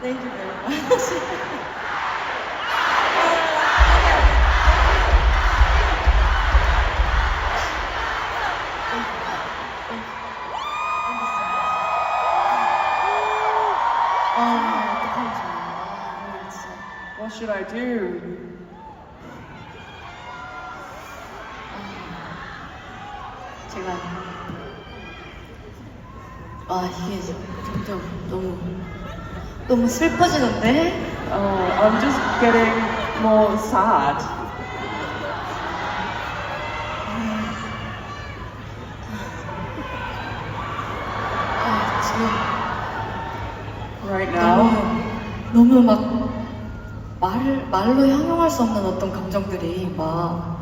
Thank you very much. 아, 어떡하면 좋아. 아, 진짜. What should I do? 제가 아 이게 점점 너무 너무 슬퍼지는데 Oh, I'm just getting more sad. 아 지금 Right now, 너무 너무 막 말을 말로 형용할 수 없는 어떤 감정들이 막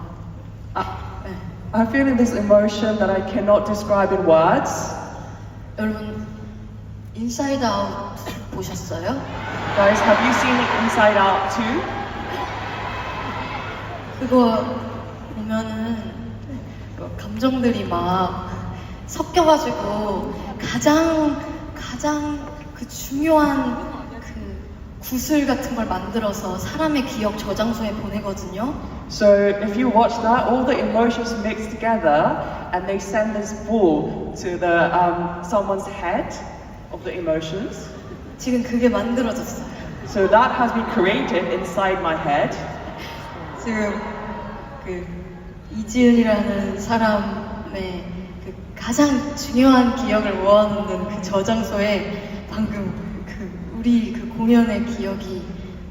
I, 네. I'm feeling this emotion that I cannot describe in words. 여러분 인사이드 아웃 보셨어요? Guys, have you seen Inside Out too? 그거 보면은 그 감정들이 막 섞여가지고 가장 가장 그 중요한 그 구슬 같은 걸 만들어서 사람의 기억 저장소에 보내거든요. So if you watch that, all the emotions mix together, and they send this ball to the um, someone's head of the emotions. 지금 그게 만들어졌어요. So that has been created inside my head. 지금 그 이지은이라는 사람의 그 가장 중요한 기억을 모아놓는 그 저장소에 방금 그 우리 그 공연의 기억이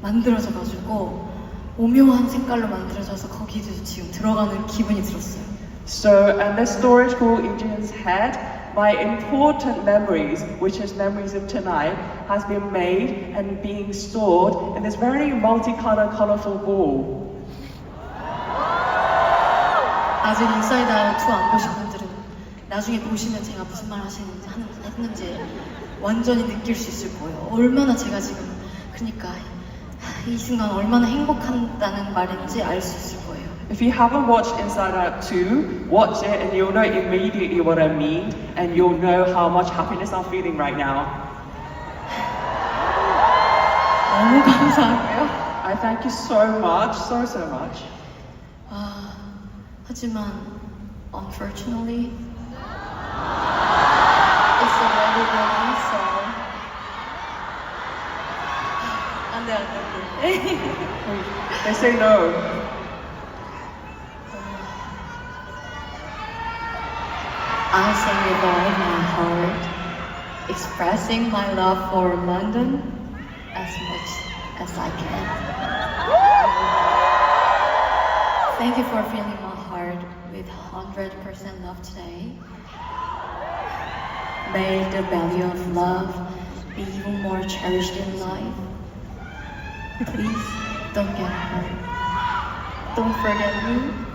만들어져가지고 오묘한 색깔로 만들어져서 거기도 지금 들어가는 기분이 들었어요. So, and this storage called Eugene's head, my important memories, which is memories of tonight, has been made and being stored in this very multicolored, colorful ball. 아직 인사이드 아웃 2안 보신 분들은 나중에 보시면 제가 무슨 말 하시는지 하는, 했는지 완전히 느낄 수 있을 거예요. 얼마나 제가 지금 그러니까 이 순간 얼마나 행복한다는 말인지 알 수 있을 거예요. If you haven't watched Inside Out 2, watch it and you'll know immediately what I mean, and you'll know how much happiness I'm feeling right now. 너무 감사하고요. I thank you so much, so, so much. 아, 하지만 unfortunately it's already gone so 안돼 안돼 They say no. I sing with all my heart, expressing my love for London as much as I can. Thank you for filling my heart with 100% love today. May the value of love be even more cherished in life. Please don't get hurt. Don't forget me